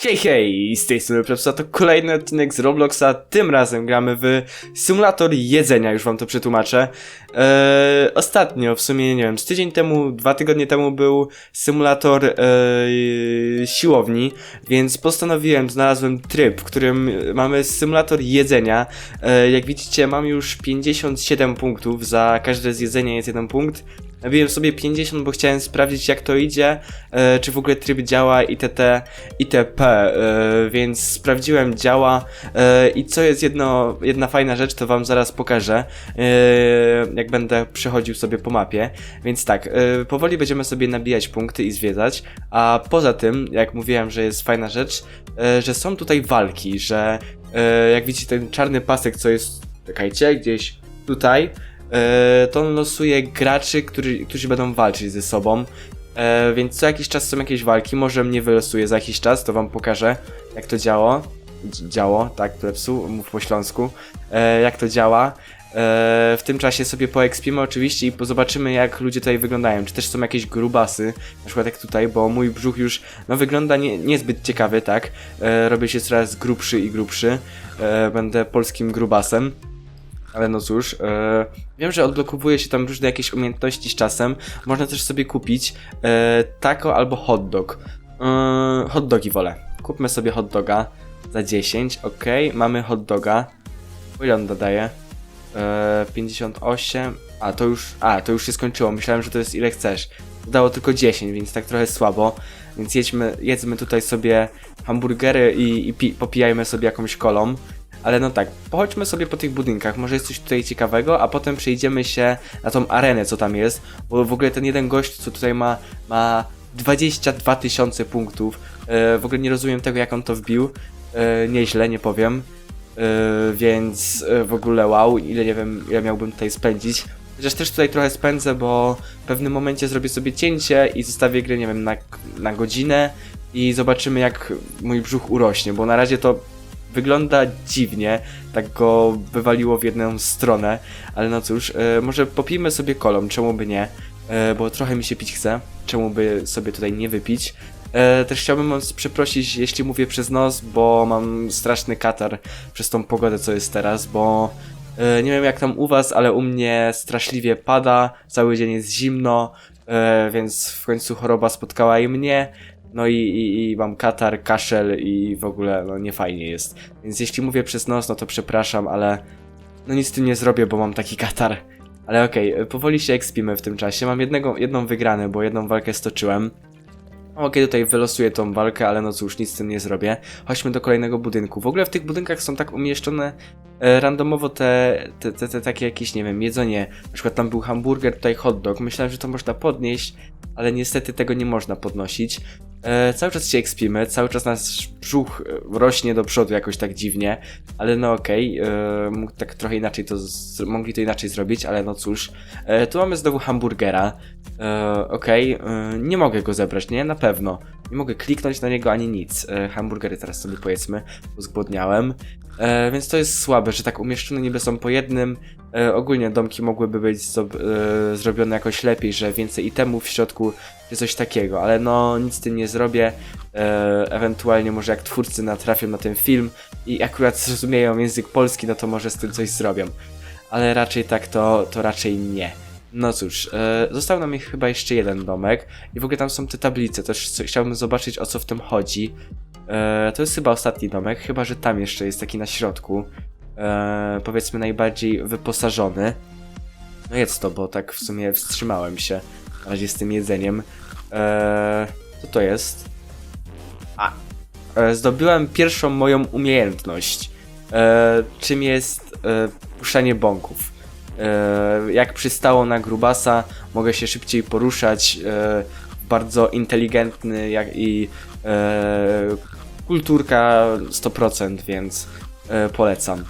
Hej, hej, z tej strony Plebsa, to kolejny odcinek z Robloxa, tym razem gramy w symulator jedzenia, już wam to przetłumaczę. Eee, ostatnio, w sumie, nie wiem, z tydzień temu, dwa tygodnie temu był symulator eee, siłowni, więc postanowiłem, znalazłem tryb, w którym mamy symulator jedzenia. Eee, jak widzicie, mam już 57 punktów, za każde z jedzenia jest jeden punkt. Nabiłem sobie 50, bo chciałem sprawdzić jak to idzie, e, czy w ogóle tryb działa itd. itp. E, więc sprawdziłem działa e, i co jest jedno, jedna fajna rzecz, to wam zaraz pokażę, e, jak będę przechodził sobie po mapie. Więc tak, e, powoli będziemy sobie nabijać punkty i zwiedzać, a poza tym, jak mówiłem, że jest fajna rzecz, e, że są tutaj walki, że e, jak widzicie ten czarny pasek, co jest, czekajcie, gdzieś tutaj, to on losuje graczy, którzy, którzy będą walczyć ze sobą. E, więc co jakiś czas są jakieś walki, może mnie wylosuje za jakiś czas, to wam pokażę, jak to działo. Dz- Działo, tak, plepsu, mów po śląsku. E, jak to działa. E, w tym czasie sobie poekspimy oczywiście i zobaczymy jak ludzie tutaj wyglądają. Czy też są jakieś grubasy, na przykład jak tutaj, bo mój brzuch już no, wygląda nie, niezbyt ciekawy, tak? E, robię się coraz grubszy i grubszy. E, będę polskim grubasem. Ale no cóż, e, wiem, że odblokowuje się tam różne jakieś umiejętności z czasem. Można też sobie kupić e, taco albo hot dog. E, hot dogi wolę. Kupmy sobie hot doga za 10, ok. Mamy hot doga. Ile on dodaje? E, 58. A to już. A, to już się skończyło. Myślałem, że to jest ile chcesz. Dało tylko 10, więc tak trochę słabo. Więc jedźmy, jedzmy tutaj sobie hamburgery i, i pi, popijajmy sobie jakąś kolą. Ale no tak, pochodźmy sobie po tych budynkach, może jest coś tutaj ciekawego, a potem przejdziemy się na tą arenę, co tam jest, bo w ogóle ten jeden gość, co tutaj ma, ma 22 tysiące punktów, e, w ogóle nie rozumiem tego, jak on to wbił, e, nieźle, nie powiem, e, więc w ogóle wow, ile nie wiem, ile miałbym tutaj spędzić. Chociaż też tutaj trochę spędzę, bo w pewnym momencie zrobię sobie cięcie i zostawię grę, nie wiem, na, na godzinę i zobaczymy jak mój brzuch urośnie, bo na razie to wygląda dziwnie, tak go wywaliło w jedną stronę, ale no cóż, e, może popijmy sobie kolą, czemu by nie, e, bo trochę mi się pić chce, czemu by sobie tutaj nie wypić. E, też chciałbym was przeprosić, jeśli mówię przez nos, bo mam straszny katar przez tą pogodę, co jest teraz, bo e, nie wiem jak tam u was, ale u mnie straszliwie pada, cały dzień jest zimno, e, więc w końcu choroba spotkała i mnie, no i, i, i mam katar, kaszel i w ogóle no nie fajnie jest. Więc jeśli mówię przez nos, no to przepraszam, ale no nic z tym nie zrobię, bo mam taki katar. Ale okej, powoli się ekspimy w tym czasie. Mam jednego, jedną wygraną, bo jedną walkę stoczyłem. Okej, tutaj wylosuję tą walkę, ale no cóż, nic z tym nie zrobię. Chodźmy do kolejnego budynku. W ogóle w tych budynkach są tak umieszczone e, randomowo te, te, te, te takie jakieś, nie wiem, jedzenie. Na przykład tam był hamburger, tutaj hot dog. Myślałem, że to można podnieść, ale niestety tego nie można podnosić. E, cały czas się ekspimy, cały czas nasz brzuch e, rośnie do przodu jakoś tak dziwnie, ale no okej, e, mógł tak trochę inaczej to, mogli to inaczej zrobić, ale no cóż. E, tu mamy znowu hamburgera, e, okej, e, nie mogę go zebrać, nie? Na pewno. Nie mogę kliknąć na niego ani nic. E, hamburgery teraz sobie powiedzmy, bo. E, więc to jest słabe, że tak umieszczone niby są po jednym. E, ogólnie domki mogłyby być e, zrobione jakoś lepiej, że więcej itemów w środku, czy coś takiego, ale no nic z tym nie zrobię. E, ewentualnie może jak twórcy natrafią na ten film i akurat zrozumieją język polski, no to może z tym coś zrobią. Ale raczej tak to, to raczej nie. No cóż, e, został nam chyba jeszcze jeden domek i w ogóle tam są te tablice, też chciałbym zobaczyć o co w tym chodzi. E, to jest chyba ostatni domek, chyba że tam jeszcze jest taki na środku. E, powiedzmy najbardziej wyposażony. No jest to, bo tak w sumie wstrzymałem się na razie z tym jedzeniem. E, co to jest? A, e, zdobyłem pierwszą moją umiejętność. E, czym jest e, puszczanie bąków. E, jak przystało na grubasa, mogę się szybciej poruszać. E, bardzo inteligentny jak i e, kulturka 100%, więc e, polecam.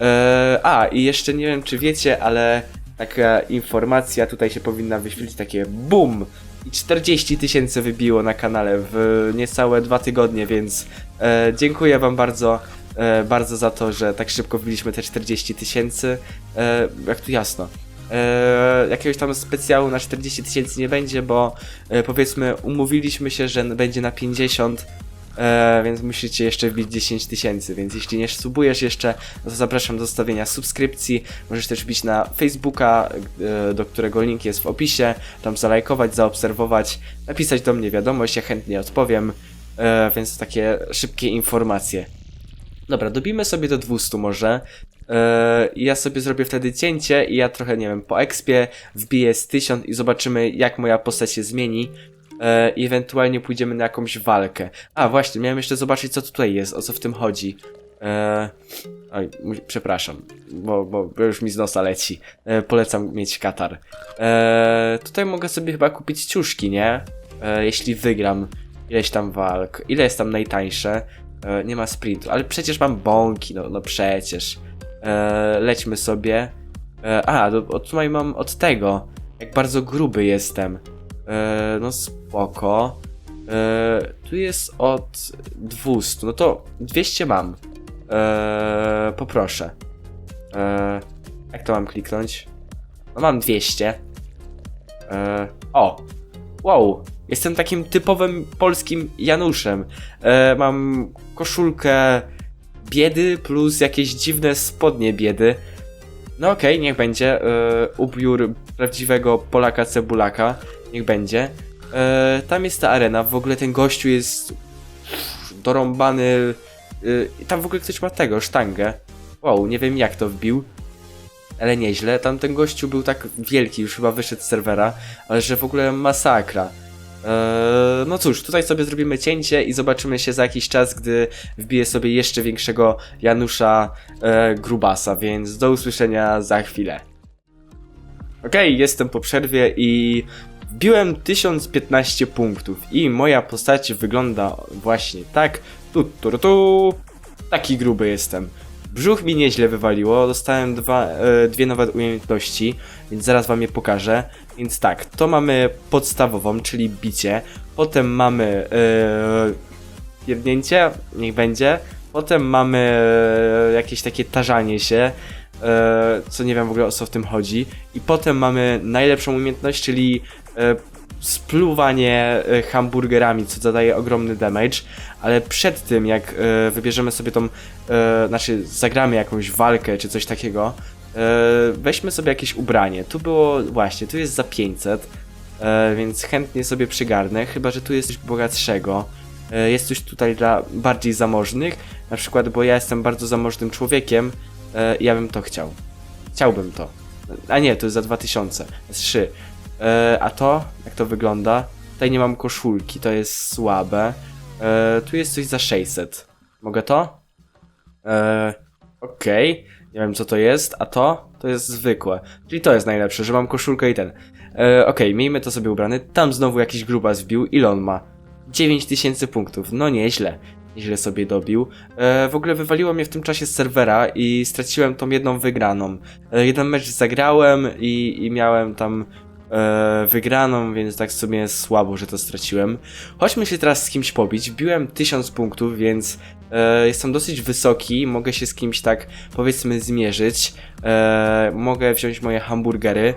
E, a, i jeszcze nie wiem, czy wiecie, ale taka informacja tutaj się powinna wyświetlić takie BUM! I 40 tysięcy wybiło na kanale w niecałe dwa tygodnie, więc e, dziękuję Wam bardzo, e, bardzo za to, że tak szybko wbiliśmy te 40 tysięcy. E, jak tu jasno. E, jakiegoś tam specjału na 40 tysięcy nie będzie, bo e, powiedzmy umówiliśmy się, że będzie na 50 e, więc musicie jeszcze wbić 10 tysięcy, więc jeśli nie subujesz jeszcze, no to zapraszam do zostawienia subskrypcji, możesz też wbić na Facebooka, e, do którego link jest w opisie, tam zalajkować, zaobserwować, napisać do mnie wiadomość, ja chętnie odpowiem, e, więc takie szybkie informacje. Dobra, dobijmy sobie do 200 może. I ja sobie zrobię wtedy cięcie i ja trochę, nie wiem, po expie wbiję z 1000 i zobaczymy jak moja postać się zmieni. I ewentualnie pójdziemy na jakąś walkę. A, właśnie, miałem jeszcze zobaczyć co tutaj jest, o co w tym chodzi. Eee, oj, przepraszam, bo, bo, już mi z nosa leci. Eee, polecam mieć katar. Eee, tutaj mogę sobie chyba kupić ciuszki, nie? Eee, jeśli wygram ileś tam walk. Ile jest tam najtańsze? E, nie ma sprintu, ale przecież mam bąki, no, no przecież. E, lećmy sobie. E, a, do, tutaj mam od tego, jak bardzo gruby jestem. E, no spoko. E, tu jest od 200, no to 200 mam. E, poproszę. E, jak to mam kliknąć? No mam 200. E, o! Wow! Jestem takim typowym polskim Januszem. E, mam koszulkę biedy plus jakieś dziwne spodnie biedy. No okej, niech będzie. E, ubiór prawdziwego Polaka Cebulaka. Niech będzie. E, tam jest ta arena. W ogóle ten gościu jest dorąbany. E, tam w ogóle ktoś ma tego, sztangę. Wow, nie wiem jak to wbił. Ale nieźle. Tam ten gościu był tak wielki, już chyba wyszedł z serwera, ale że w ogóle masakra. Eee, no cóż, tutaj sobie zrobimy cięcie i zobaczymy się za jakiś czas, gdy wbiję sobie jeszcze większego Janusza e, Grubasa, więc do usłyszenia za chwilę. Okej, jestem po przerwie i wbiłem 1015 punktów i moja postać wygląda właśnie tak. Tu, tu, tu. Taki gruby jestem. Brzuch mi nieźle wywaliło, dostałem dwa, e, dwie nowe umiejętności, więc zaraz wam je pokażę. Więc tak, to mamy podstawową, czyli bicie, potem mamy e, pierdnięcie, niech będzie, potem mamy e, jakieś takie tarzanie się, e, co nie wiem w ogóle o co w tym chodzi, i potem mamy najlepszą umiejętność, czyli spluwanie e, hamburgerami, co zadaje ogromny damage, ale przed tym jak e, wybierzemy sobie tą, e, znaczy zagramy jakąś walkę czy coś takiego, e, weźmy sobie jakieś ubranie. Tu było, właśnie, tu jest za 500, e, więc chętnie sobie przygarnę, chyba że tu jest coś bogatszego. E, jest coś tutaj dla bardziej zamożnych, na przykład, bo ja jestem bardzo zamożnym człowiekiem e, i ja bym to chciał. Chciałbym to. A nie, to jest za 2000, jest 3. E, a to, jak to wygląda? Tutaj nie mam koszulki, to jest słabe. E, tu jest coś za 600. Mogę to? E, Okej, nie wiem co to jest, a to? To jest zwykłe. Czyli to jest najlepsze, że mam koszulkę i ten. E, Okej, miejmy to sobie ubrany. Tam znowu jakiś grubas wbił. Ile on ma? 9000 punktów. No nieźle. Nieźle sobie dobił. E, w ogóle wywaliło mnie w tym czasie z serwera i straciłem tą jedną wygraną. E, jeden mecz zagrałem i, i miałem tam e, wygraną, więc tak w sumie słabo, że to straciłem. Chodźmy się teraz z kimś pobić. Wbiłem 1000 punktów, więc e, jestem dosyć wysoki. Mogę się z kimś tak powiedzmy zmierzyć. E, mogę wziąć moje hamburgery.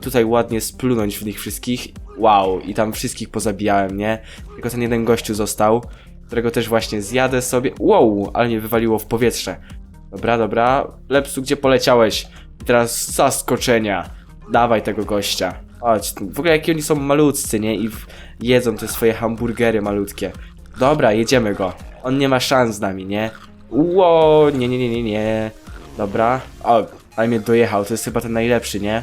Tutaj ładnie splunąć w nich wszystkich. Wow, i tam wszystkich pozabijałem, nie? Tylko ten jeden gościu został, którego też właśnie zjadę sobie. Wow, ale mnie wywaliło w powietrze. Dobra, dobra. Lepsu, gdzie poleciałeś? I teraz zaskoczenia. Dawaj tego gościa. Chodź, w ogóle jakie oni są malutcy, nie? I jedzą te swoje hamburgery malutkie. Dobra, jedziemy go. On nie ma szans z nami, nie? Ło, nie, nie, nie, nie, nie. Dobra. O, ale mnie dojechał, to jest chyba ten najlepszy, nie?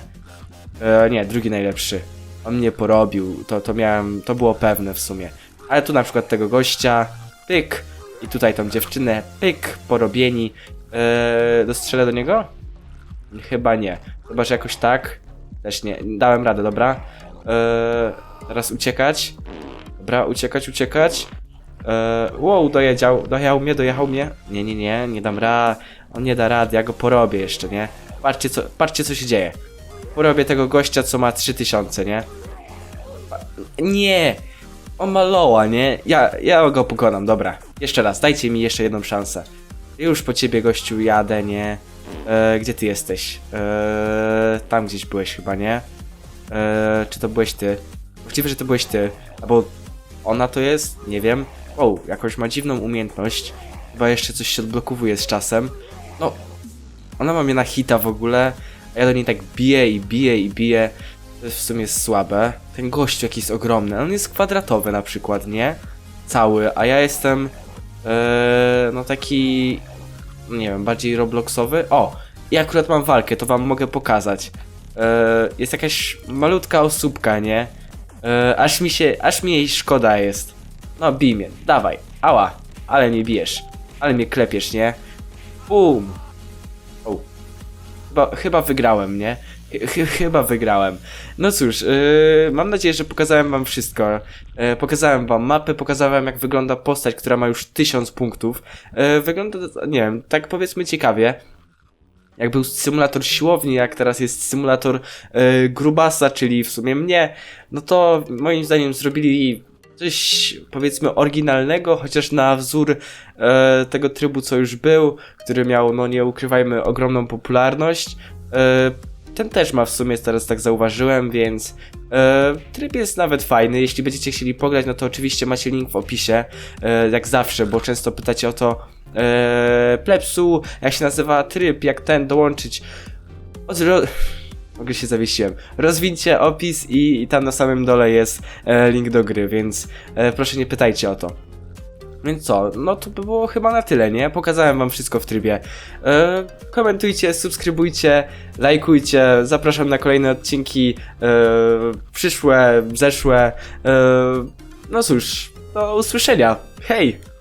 E, nie, drugi najlepszy. On mnie porobił, to, to miałem, to było pewne w sumie. Ale tu na przykład tego gościa, pyk. I tutaj tą dziewczynę, pyk, porobieni. E, dostrzelę do niego? Chyba nie. Chyba, że jakoś tak. Też nie. Dałem radę, dobra. Eee, teraz uciekać. Dobra, uciekać, uciekać. Eee, wow, dojedział, dojechał mnie, dojechał mnie. Nie, nie, nie, nie dam rad. On nie da rady, ja go porobię jeszcze, nie? Patrzcie co, patrzcie co się dzieje. Porobię tego gościa, co ma 3000, nie? Nie! On ma loła, nie? Ja, ja go pokonam, dobra. Jeszcze raz, dajcie mi jeszcze jedną szansę. Już po ciebie, gościu, jadę, nie? E, gdzie ty jesteś? E, tam gdzieś byłeś chyba, nie? E, czy to byłeś ty? Możliwe, że to byłeś ty. Albo ona to jest? Nie wiem. O, jakąś ma dziwną umiejętność. Chyba jeszcze coś się odblokowuje z czasem. No, ona ma mnie na hita w ogóle, a ja do niej tak biję i biję i biję. To jest w sumie słabe. Ten gościu jakiś jest ogromny, on jest kwadratowy na przykład, nie? Cały, a ja jestem no taki nie wiem, bardziej robloxowy. O, i akurat mam walkę, to wam mogę pokazać. E, jest jakaś malutka osóbka, nie? E, aż mi się, aż mi jej szkoda jest. No bij mnie, dawaj, ała, ale mnie bijesz, ale mnie klepiesz, nie? Bum. O. Chyba, chyba wygrałem, nie? Ch- ch- chyba wygrałem. No cóż, yy, mam nadzieję, że pokazałem wam wszystko. Yy, pokazałem wam mapę, pokazałem jak wygląda postać, która ma już 1000 punktów. Yy, wygląda, nie wiem, tak powiedzmy ciekawie. Jak był symulator siłowni, jak teraz jest symulator yy, grubasa, czyli w sumie mnie, no to moim zdaniem zrobili coś powiedzmy oryginalnego, chociaż na wzór e, tego trybu, co już był, który miał, no nie ukrywajmy, ogromną popularność. E, ten też ma w sumie, teraz tak zauważyłem, więc e, tryb jest nawet fajny. Jeśli będziecie chcieli pograć, no to oczywiście macie link w opisie, e, jak zawsze, bo często pytacie o to e, plepsu, jak się nazywa tryb, jak ten dołączyć. Odro... Ogóle się zawiesiłem. Rozwincie opis i, i tam na samym dole jest e, link do gry, więc e, proszę nie pytajcie o to. Więc co, no to by było chyba na tyle, nie? Pokazałem wam wszystko w trybie. E, komentujcie, subskrybujcie, lajkujcie, zapraszam na kolejne odcinki e, przyszłe, zeszłe. E, no cóż, do usłyszenia. Hej!